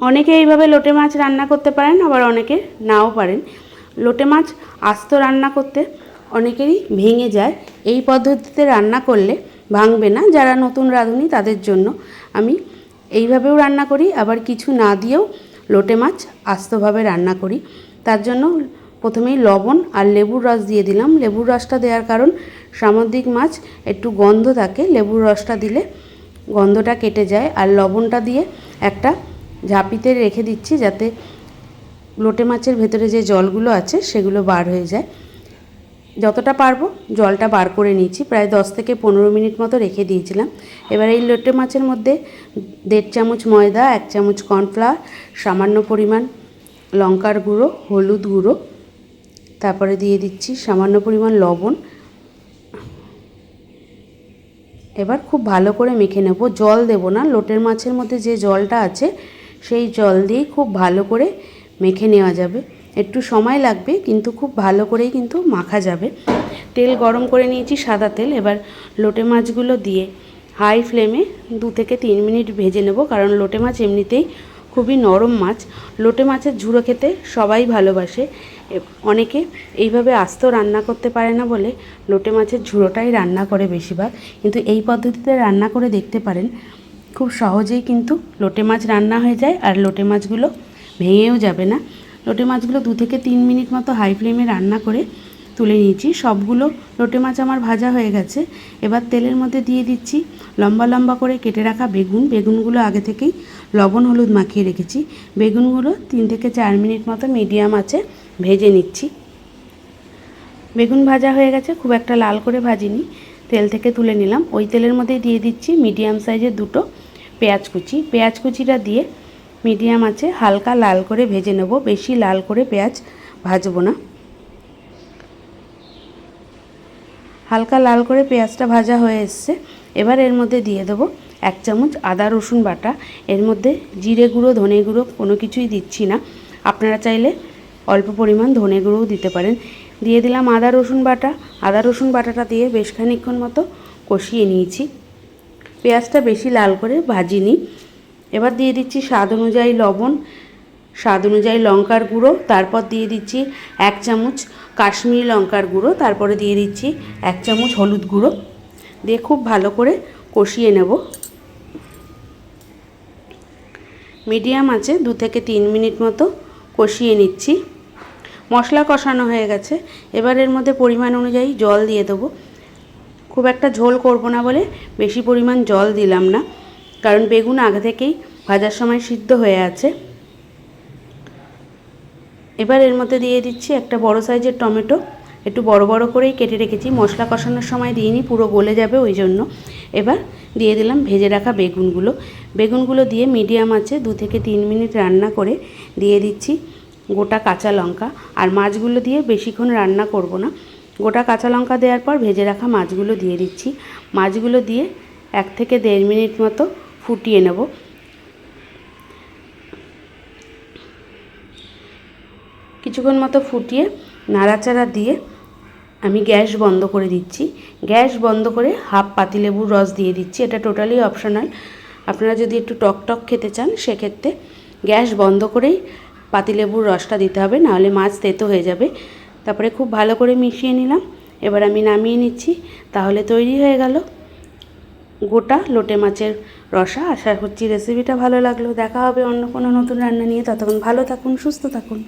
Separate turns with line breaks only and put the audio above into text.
অনেকে এইভাবে লোটে মাছ রান্না করতে পারেন, আবার অনেকে নাও পারেন। লোটে মাছ আস্ত রান্না করতে অনেকেরই ভেঙে যায়। এই পদ্ধতিতে রান্না করলে ভাঙবে না। যারা নতুন রাঁধুনি, তাদের জন্য আমি এইভাবেও রান্না করি। আবার কিছু না দিয়েও লোটে মাছ আস্তভাবে রান্না করি। তার জন্য প্রথমেই লবণ আর লেবুর রস দিয়ে দিলাম। লেবুর রসটা দেওয়ার কারণ, সামুদ্রিক মাছ একটু গন্ধ থাকে। লেবুর রসটা দিলে গন্ধটা কেটে যায়। আর লবণটা দিয়ে একটা ঝাঁপিতে রেখে দিচ্ছি যাতে লোটে মাছের ভেতরে যে জলগুলো আছে সেগুলো বার হয়ে যায়। যতটা পারব জলটা বার করে নিয়েছি। প্রায় দশ থেকে পনেরো মিনিট মতো রেখে দিয়েছিলাম। এবার এই লোটে মাছের মধ্যে দেড় চামচ ময়দা, এক চামচ কর্নফ্লাওয়ার, সামান্য পরিমাণ লঙ্কার গুঁড়ো, হলুদ গুঁড়ো, তারপরে দিয়ে দিচ্ছি সামান্য পরিমাণ লবণ। এবার খুব ভালো করে মেখে নেব। জল দেব না। লোটের মাছের মধ্যে যে জলটা আছে সেই জল দিয়েই খুব ভালো করে মেখে নেওয়া যাবে। একটু সময় লাগবে, কিন্তু খুব ভালো করেই কিন্তু মাখা যাবে। তেল গরম করে নিয়েছি সাদা তেল, এবার লোটে মাছগুলো দিয়ে হাই ফ্লেমে দু থেকে তিন মিনিট ভেজে নেব, কারণ লোটে মাছ এমনিতেই খুবই নরম মাছ। লোটে মাছের ঝুড়ো খেতে সবাই ভালোবাসে। অনেকে এইভাবে আস্ত রান্না করতে পারে না বলে লোটে মাছের ঝুড়োটাই রান্না করে বেশিরভাগ। কিন্তু এই পদ্ধতিতে রান্না করে দেখতে পারেন খুব সহজেই কিন্তু লোটে মাছ রান্না হয়ে যায় আর লোটে মাছগুলো ভেঙেও যাবে না। লোটে মাছগুলো দু থেকে তিন মিনিট মতো হাই ফ্লেমে রান্না করে তুলে নিয়েছি। সবগুলো লোটে মাছ আমার ভাজা হয়ে গেছে। এবার তেলের মধ্যে দিয়ে দিচ্ছি লম্বা লম্বা করে কেটে রাখা বেগুন। বেগুনগুলো আগে থেকেই লবণ হলুদ মাখিয়ে রেখেছি। বেগুনগুলো তিন থেকে চার মিনিট মতো মিডিয়াম আছে ভেজে নিচ্ছি। বেগুন ভাজা হয়ে গেছে। খুব একটা লাল করে ভাজিনি। তেল থেকে তুলে নিলাম। ওই তেলের মধ্যে দিয়ে দিচ্ছি মিডিয়াম সাইজের দুটো পেঁয়াজ কুচি। পেঁয়াজ কুচিটা দিয়ে মিডিয়াম আছে, হালকা লাল করে ভেজে নেব। বেশি লাল করে পেঁয়াজ ভাজবো না। হালকা লাল করে পেঁয়াজটা ভাজা হয়ে এসছে। এবার এর মধ্যে দিয়ে দেবো এক চামচ আদা, রসুন বাটা। এর মধ্যে জিরে গুঁড়ো, ধনে গুঁড়ো কোনো কিছুই দিচ্ছি না। আপনারা চাইলে অল্প পরিমাণ ধনে গুঁড়োও দিতে পারেন। দিয়ে দিলাম আদা, রসুন বাটা। আদা, রসুন বাটাটা দিয়ে বেশ খানিকক্ষণ মতো কষিয়ে নিয়েছি। পেঁয়াজটা বেশি লাল করে ভাজিনি। এবার দিয়ে দিচ্ছি স্বাদ অনুযায়ী লবণ, স্বাদ অনুযায়ী লঙ্কার গুঁড়ো, তারপর দিয়ে দিচ্ছি এক চামচ কাশ্মীরি লঙ্কার গুঁড়ো, তারপরে দিয়ে দিচ্ছি এক চামচ হলুদ গুঁড়ো। দিয়ে খুব ভালো করে কষিয়ে নেব। মিডিয়াম আছে দু থেকে তিন মিনিট মতো কষিয়ে নিচ্ছি। মশলা কষানো হয়ে গেছে। এবার এর মধ্যে পরিমাণ অনুযায়ী জল দিয়ে দেবো। খুব একটা ঝোল করব না বলে বেশি পরিমাণ জল দিলাম না। কারণ বেগুন আগে থেকেই ভাজার সময় সিদ্ধ হয়ে আছে। এবার এর মধ্যে দিয়ে দিচ্ছি একটা বড় সাইজের টমেটো। একটু বড় বড় করেই কেটে রেখেছি। মশলা কষানোর সময় দিইনি, পুরো গলে যাবে ওই জন্য। এবার দিয়ে দিলাম ভেজে রাখা বেগুনগুলো। বেগুনগুলো দিয়ে মিডিয়াম আছে, দু থেকে তিন মিনিট রান্না করে দিয়ে দিচ্ছি। গোটা কাঁচা লঙ্কা আর মাছগুলো দিয়ে বেশিক্ষণ রান্না করব না। গোটা কাঁচা লঙ্কা দেওয়ার পর ভেজে রাখা মাছগুলো দিয়ে দিচ্ছি। মাছগুলো দিয়ে এক থেকে দেড় মিনিট মতো ফুটিয়ে নেব। কিছুক্ষণ মতো ফুটিয়ে নাড়াচাড়া দিয়ে আমি গ্যাস বন্ধ করে দিচ্ছি। গ্যাস বন্ধ করে হাফ পাতিলেবুর রস দিয়ে দিচ্ছি। এটা টোটালি অপশনাল। আপনারা যদি একটু টক টক খেতে চান, সেক্ষেত্রে গ্যাস বন্ধ করেই পাতিলেবুর রসটা দিতে হবে, নাহলে মাছ তেতো হয়ে যাবে। তারপরে খুব ভালো করে মিশিয়ে নিলাম। এবার আমি নামিয়ে নিচ্ছি। তাহলে তৈরি হয়ে গেল গোটা লোটে মাছের রসা। আশা করছি রেসিপিটা ভালো লাগল। দেখা হবে অন্য কোনো নতুন রান্না নিয়ে। ততক্ষণ ভালো থাকুন, সুস্থ থাকুন।